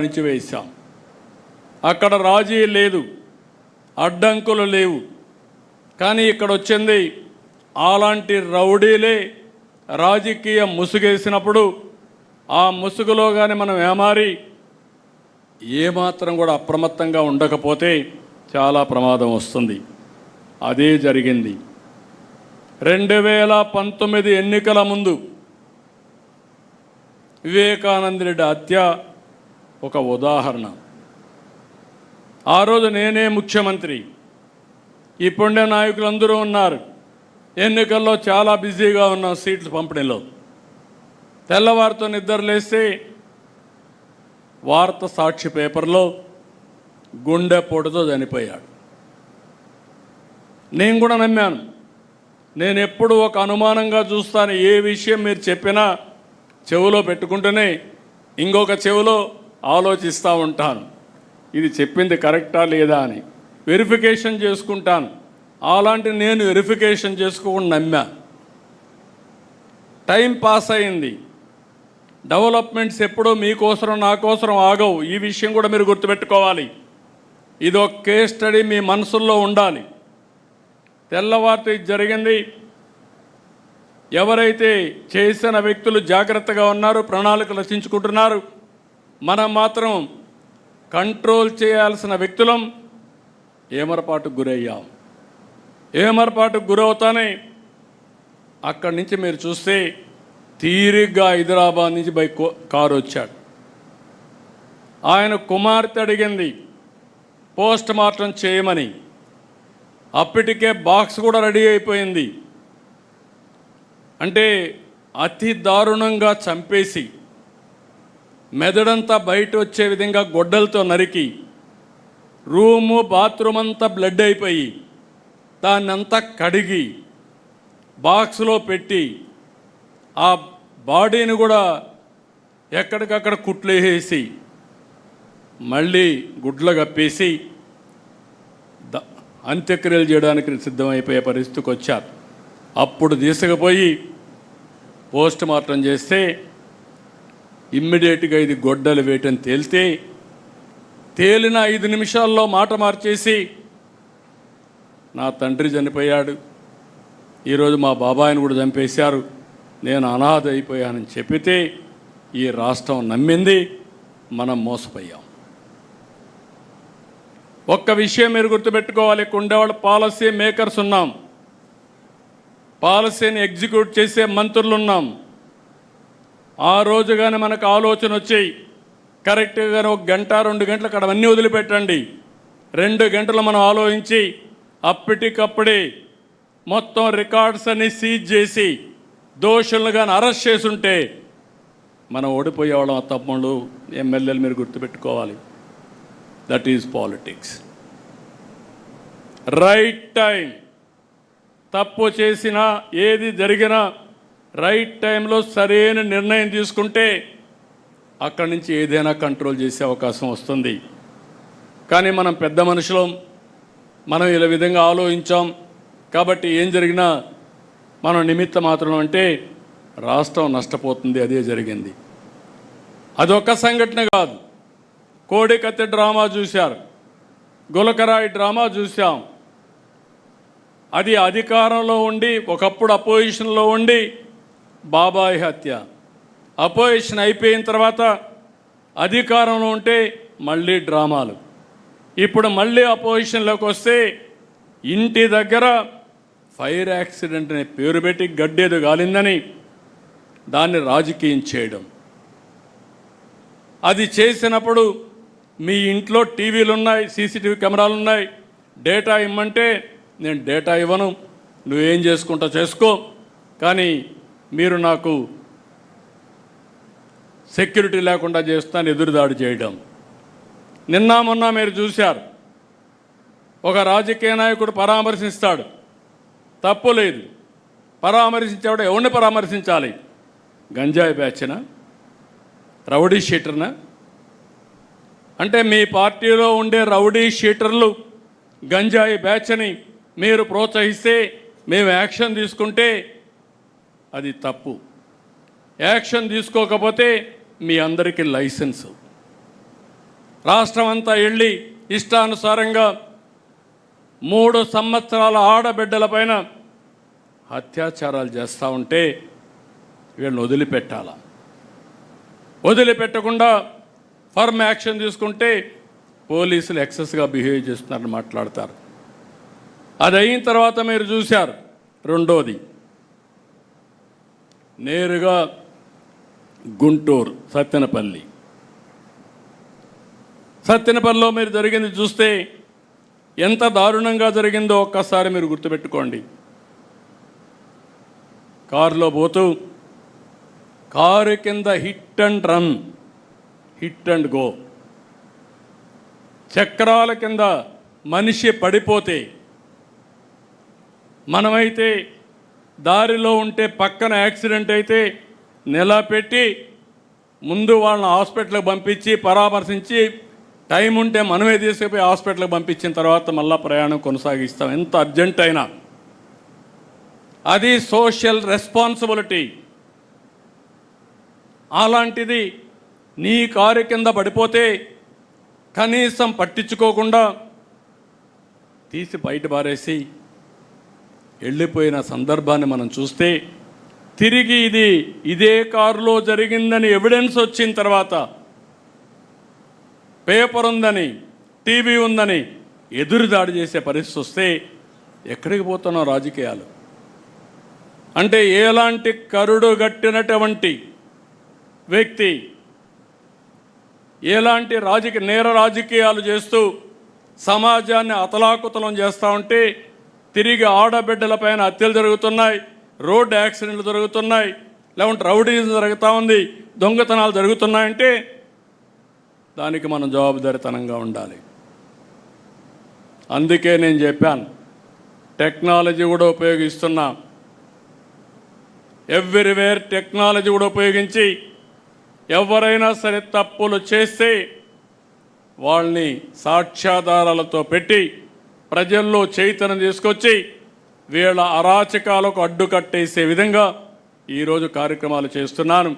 నుంచి వేశాం అక్కడ రాజీ లేదు అడ్డంకులు లేవు. కానీ ఇక్కడ వచ్చింది అలాంటి రౌడీలే రాజకీయ ముసుగేసినప్పుడు ఆ ముసుగులో కానీ మనం ఏమారి ఏమాత్రం కూడా అప్రమత్తంగా ఉండకపోతే చాలా ప్రమాదం వస్తుంది. అదే జరిగింది. రెండు వేల పంతొమ్మిది ఎన్నికల ముందు వివేకానంద హత్య ఒక ఉదాహరణ. ఆ రోజు నేనే ముఖ్యమంత్రి. ఇప్పుండే నాయకులందరూ ఉన్నారు. ఎన్నికల్లో చాలా బిజీగా ఉన్నాం సీట్లు పంపిణీలో. తెల్లవారితో నిద్ర లేస్తే వార్త సాక్షి పేపర్లో గుండెపోటుతో చనిపోయాడు. నేను కూడా నమ్మాను. నేను ఎప్పుడు ఒక అనుమానంగా చూస్తాను ఏ విషయం మీరు చెప్పినా చెవిలో పెట్టుకుంటూనే ఇంకొక చెవిలో ఆలోచిస్తూ ఉంటాను. ఇది చెప్పింది కరెక్టా లేదా అని. వెరిఫికేషన్ చేసుకుంటాను. అలాంటి నేను వెరిఫికేషన్ చేసుకోకుండా నమ్మా. టైం పాస్ అయింది. డెవలప్మెంట్స్ ఎప్పుడూ మీకోసరం నాకోసరం ఆగవు. ఈ విషయం కూడా మీరు గుర్తుపెట్టుకోవాలి. ఇది ఒక కేస్ స్టడీ మీ మనసుల్లో ఉండాలి. తెల్లవారితో ఇది జరిగింది. ఎవరైతే చేసిన వ్యక్తులు జాగ్రత్తగా ఉన్నారు ప్రణాళిక రచించుకుంటున్నారు మనం మాత్రం కంట్రోల్ చేయాల్సిన వ్యక్తులం ఏమరపాటుకు గురయ్యాం. ఏమరపాటుకు గురవుతానే అక్కడి నుంచి మీరు చూస్తే తీరిగ్గా హైదరాబాద్ నుంచి బై కారు వచ్చాడు. ఆయన కుమార్తె అడిగింది పోస్ట్ మార్టం చేయమని. అప్పటికే బాక్స్ కూడా రెడీ అయిపోయింది. అంటే అతి దారుణంగా చంపేసి మెదడంతా బయట వచ్చే విధంగా గొడ్డలతో నరికి రూము బాత్రూమ్ అంతా బ్లడ్ అయిపోయి దాన్నంతా కడిగి బాక్స్లో పెట్టి ఆ బాడీని కూడా ఎక్కడికక్కడ కుట్లేసేసి మళ్ళీ గుడ్లు కప్పేసి ద- అంత్యక్రియలు చేయడానికి సిద్ధమైపోయే పరిస్థితికి వచ్చారు. అప్పుడు తీసుకుపోయి పోస్ట్ మార్టం చేస్తే ఇమ్మీడియట్గా ఇది గొడ్డలు వేయటం తేలితే తేలిన ఐదు నిమిషాల్లో మాట మార్చేసి నా తండ్రి చనిపోయాడు. ఈరోజు మా బాబాయిని కూడా చంపేశారు. నేను అనాథ అయిపోయానని చెప్పితే ఈ రాష్ట్రం నమ్మింది మనం మోసపోయాం. ఒక్క విషయం మీరు గుర్తుపెట్టుకోవాలి. ఇక్కడ ఉండేవాళ్ళు పాలసీ మేకర్స్ ఉన్నాం. పాలసీని ఎగ్జిక్యూట్ చేసే మంత్రులు ఉన్నాం. ఆ రోజు కానీ మనకు ఆలోచన వచ్చి కరెక్ట్గా ఒక గంట రెండు గంటలు అక్కడ అన్నీ వదిలిపెట్టండి. రెండు గంటలు మనం ఆలోచించి అప్పటికప్పుడే మొత్తం రికార్డ్స్ అన్ని సీజ్ చేసి దోషులను కానీ అరెస్ట్ చేసుంటే మనం ఓడిపోయేవాళ్ళం ఆ తమ్ముళ్ళు ఎమ్మెల్యేలు మీరు గుర్తుపెట్టుకోవాలి. That is politics right time తప్పు చేసినా ఏది జరిగినా రైట్ టైంలో సరైన నిర్ణయం తీసుకుంటే అక్కడి నుంచి ఏదైనా కంట్రోల్ చేసే అవకాశం వస్తుంది. కానీ మనం పెద్ద మనుషులం మనం ఇలా విధంగా ఆలోచించాం కాబట్టి ఏం జరిగినా మనం నిమిత్త మాత్రం అంటే రాష్ట్రం నష్టపోతుంది అదే జరిగింది. అదొక సంఘటన కాదు. కోడికత్తి డ్రామా చూశారు. గులకరాయి డ్రామా చూసాం అది అధికారంలో ఉండి ఒకప్పుడు అపోజిషన్లో ఉండి బాబాయ్ హత్య. అపోజిషన్ అయిపోయిన తర్వాత అధికారంలో ఉంటే మళ్ళీ డ్రామాలు. ఇప్పుడు మళ్ళీ అపోజిషన్లోకి వస్తే ఇంటి దగ్గర ఫైర్ యాక్సిడెంట్ అనే పేరు పెట్టి గడ్డేదు గాలిందని దాన్ని రాజకీయం చేయడం. అది చేసినప్పుడు మీ ఇంట్లో టీవీలు ఉన్నాయి సీసీటీవీ కెమెరాలు ఉన్నాయి డేటా ఇమ్మంటే నేను డేటా ఇవ్వను నువ్వేం చేసుకుంటా చేసుకో. కానీ మీరు నాకు సెక్యూరిటీ లేకుండా చేస్తాను ఎదురుదాడి చేయడం. నిన్న మొన్న మీరు చూశారు. ఒక రాజకీయ నాయకుడు పరామర్శిస్తాడు. తప్పు లేదు. పరామర్శించేవాడు ఎవరిని పరామర్శించాలి? గంజాయి బ్యాచ్నా? రౌడీ షీటర్నా? అంటే మీ పార్టీలో ఉండే రౌడీ షీటర్లు గంజాయి బ్యాచ్ని మీరు ప్రోత్సహిస్తే మేము యాక్షన్ తీసుకుంటే అది తప్పు. యాక్షన్ తీసుకోకపోతే మీ అందరికీ లైసెన్స్. రాష్ట్రం అంతా వెళ్ళి ఇష్టానుసారంగా మూడు సంవత్సరాల ఆడబిడ్డలపైన అత్యాచారాలు చేస్తూ ఉంటే వీళ్ళని వదిలిపెట్టాల? వదిలిపెట్టకుండా ఫర్మ్ యాక్షన్ తీసుకుంటే పోలీసులు ఎక్సెస్గా బిహేవ్ చేస్తున్నారని మాట్లాడతారు. అది అయిన తర్వాత మీరు చూశారు రెండోది. నేరుగా గుంటూరు సత్తెనపల్లి. సత్తెనపల్లిలో మీరు జరిగింది చూస్తే ఎంత దారుణంగా జరిగిందో ఒక్కసారి మీరు గుర్తుపెట్టుకోండి. కారులో పోతూ కారు కింద hit and run hit and go. చక్రాల కింద మనిషి పడిపోతే మనమైతే దారిలో ఉంటే పక్కన యాక్సిడెంట్ అయితే నిలబెట్టి ముందు వాళ్ళని హాస్పిటల్కి పంపించి పరామర్శించి టైం ఉంటే మనమే తీసుకుపోయి హాస్పిటల్కి పంపించిన తర్వాత మళ్ళీ ప్రయాణం కొనసాగిస్తాం. ఎంత అర్జెంట్ అయినా. అది సోషల్ రెస్పాన్సిబిలిటీ. అలాంటిది నీ కారు కింద పడిపోతే కనీసం పట్టించుకోకుండా తీసి బయట పారేసి వెళ్ళిపోయిన సందర్భాన్ని మనం చూస్తే తిరిగి ఇది ఇదే కారులో జరిగిందని ఎవిడెన్స్ వచ్చిన తర్వాత పేపర్ ఉందని టీవీ ఉందని ఎదురుదాడి చేసే పరిస్థితి వస్తే ఎక్కడికి పోతున్నాం రాజకీయాలు? అంటే ఎలాంటి కరుడు గట్టినటువంటి వ్యక్తి ఎలాంటి రాజకీయ నేర రాజకీయాలు చేస్తూ సమాజాన్ని అతలాకుతలం చేస్తూ ఉంటే తిరిగి ఆడబిడ్డలపైన హత్యలు జరుగుతున్నాయి. రోడ్డు యాక్సిడెంట్లు జరుగుతున్నాయి. లేకుంటే రౌడీజం జరుగుతూ ఉంది. దొంగతనాలు జరుగుతున్నాయంటే దానికి మనం జవాబుదారితనంగా ఉండాలి. అందుకే నేను చెప్పాను టెక్నాలజీ కూడా ఉపయోగిస్తున్నా. ఎవ్రీవేర్ టెక్నాలజీ కూడా ఉపయోగించి ఎవరైనా సరే తప్పులు చేస్తే వాళ్ళని సాక్ష్యాధారాలతో పెట్టి ప్రజల్లో చైతన్యం తీసుకొచ్చి వీళ్ళ అరాచకాలకు అడ్డుకట్టేసే విధంగా ఈరోజు కార్యక్రమాలు చేస్తున్నాను.